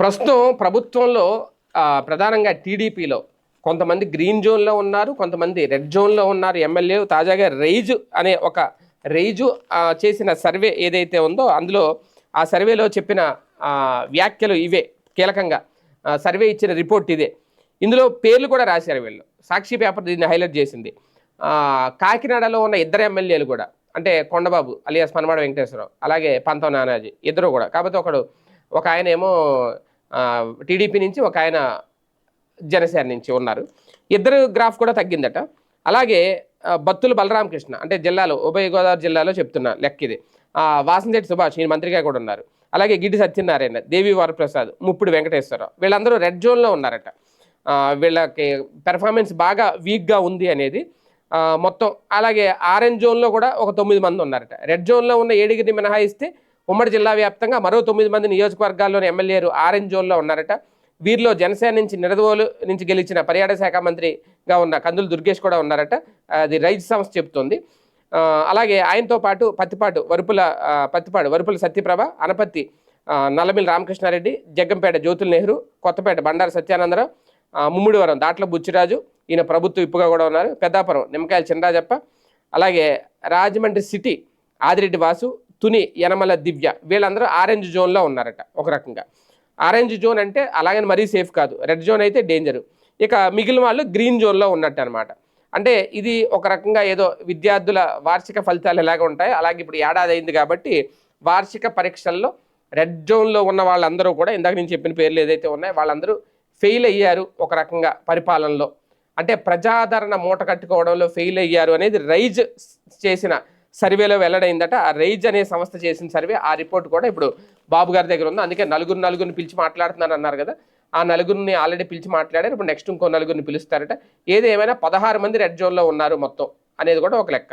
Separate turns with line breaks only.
ప్రస్తుతం ప్రభుత్వంలో ప్రధానంగా టీడీపీలో కొంతమంది గ్రీన్ జోన్లో ఉన్నారు కొంతమంది రెడ్ జోన్లో ఉన్నారు ఎమ్మెల్యేలు తాజాగా రైజు అనే ఒక రైజు చేసిన సర్వే ఏదైతే ఉందో అందులో ఆ సర్వేలో చెప్పిన వ్యాఖ్యలు ఇవే కీలకంగా. సర్వే ఇచ్చిన రిపోర్ట్ ఇదే. ఇందులో పేర్లు కూడా రాశారు వీళ్ళు. సాక్షి పేపర్ దీన్ని హైలైట్ చేసింది. కాకినాడలో ఉన్న ఇద్దరు ఎమ్మెల్యేలు కూడా అంటే కొండబాబు అలియాస్ పనమాడ వెంకటేశ్వరరావు అలాగే పంతం నానాజీ ఇద్దరు కూడా. కాకపోతే ఒకడు ఒక ఆయన ఏమో టీడీపీ నుంచి ఒక ఆయన జనసేన నుంచి ఉన్నారు. ఇద్దరు గ్రాఫ్ కూడా తగ్గిందట. అలాగే ఆ, బత్తుల బలరామకృష్ణ అంటే జిల్లాలో ఉభయ గోదావరి జిల్లాలో చెప్తున్నా లెక్క ఇది. వాసంశెట్టి సుభాష్ ఈయన మంత్రిగా కూడా ఉన్నారు. అలాగే గిడ్డి సత్యనారాయణ దేవి వరప్రసాద్ ముప్పుడు వెంకటేశ్వరరావు వీళ్ళందరూ రెడ్ జోన్లో ఉన్నారట. వీళ్ళకి పెర్ఫార్మెన్స్ బాగా వీక్గా ఉంది అనేది మొత్తం అలాగే ఆరెంజ్ జోన్లో కూడా ఒక తొమ్మిది మంది ఉన్నారట. రెడ్ జోన్లో ఉన్న ఏడుగురిని మినహాయిస్తే ఉమ్మడి జిల్లా వ్యాప్తంగా మరో తొమ్మిది మంది నియోజకవర్గాల్లోని ఎమ్మెల్యేలు ఆరెంజ్ జోన్లో ఉన్నారట. వీరిలో జనసేన నుంచి నిడదవోలు నుంచి గెలిచిన పర్యాటక శాఖ మంత్రిగా ఉన్న కందులు దుర్గేష్ కూడా ఉన్నారట. అది రైతు సంస్థ చెప్తోంది అలాగే ఆయనతో పాటు పత్తిపాటు వరుపుల పత్తిపాటు పత్తిపాడు వరుపుల సత్యప్రభ అనపత్తి ఆ, నల్లమిల్లి రామకృష్ణారెడ్డి జగ్గంపేట జ్యోతుల నెహ్రూ కొత్తపేట బండారు సత్యానందరావు ముమ్మిడివరం దాట్ల బుచ్చిరాజు ఈయన ప్రభుత్వ ఇప్పుగా కూడా ఉన్నారు. పెద్దాపురం నిమ్మకాయల చిన్నరాజప్ప అలాగే రాజమండ్రి సిటీ ఆదిరెడ్డి వాసు తుని యనమల దివ్య. వీళ్ళందరూ ఆరెంజ్ జోన్లో ఉన్నారట ఒక రకంగా. ఆరెంజ్ జోన్ అంటే అలాగని మరీ సేఫ్ కాదు. రెడ్ జోన్ అయితే డేంజరు ఇక మిగిలిన వాళ్ళు గ్రీన్ జోన్లో ఉన్నట్టు అనమాట అంటే ఇది ఒక రకంగా ఏదో విద్యార్థుల వార్షిక ఫలితాలు ఎలాగ ఉంటాయో. అలాగే ఇప్పుడు ఏడాది అయింది కాబట్టి వార్షిక పరీక్షల్లో రెడ్ జోన్లో ఉన్న వాళ్ళందరూ కూడా ఇందాక నేను చెప్పిన పేర్లు ఏదైతే ఉన్నాయో వాళ్ళందరూ ఫెయిల్ అయ్యారు ఒక రకంగా పరిపాలనలో. అంటే ప్రజాదరణ మూట కట్టుకోవడంలో ఫెయిల్ అయ్యారు అనేది రైజ్ చేసిన సర్వేలో వెల్లడైందట. ఆ రైజ్ అనే సంస్థ చేసిన సర్వే ఆ రిపోర్ట్ కూడా ఇప్పుడు బాబు గారి దగ్గర ఉంది. అందుకే నలుగురు నలుగురిని పిలిచి మాట్లాడుతున్నారు అన్నారు కదా. ఆ నలుగురిని ఆల్రెడీ పిలిచి మాట్లాడారు. ఇప్పుడు నెక్స్ట్ ఇంకో నలుగురిని పిలుస్తారట. ఏది ఏమైనా పదహారు మంది రెడ్ జోన్లో ఉన్నారు మొత్తం అనేది కూడా ఒక లెక్క.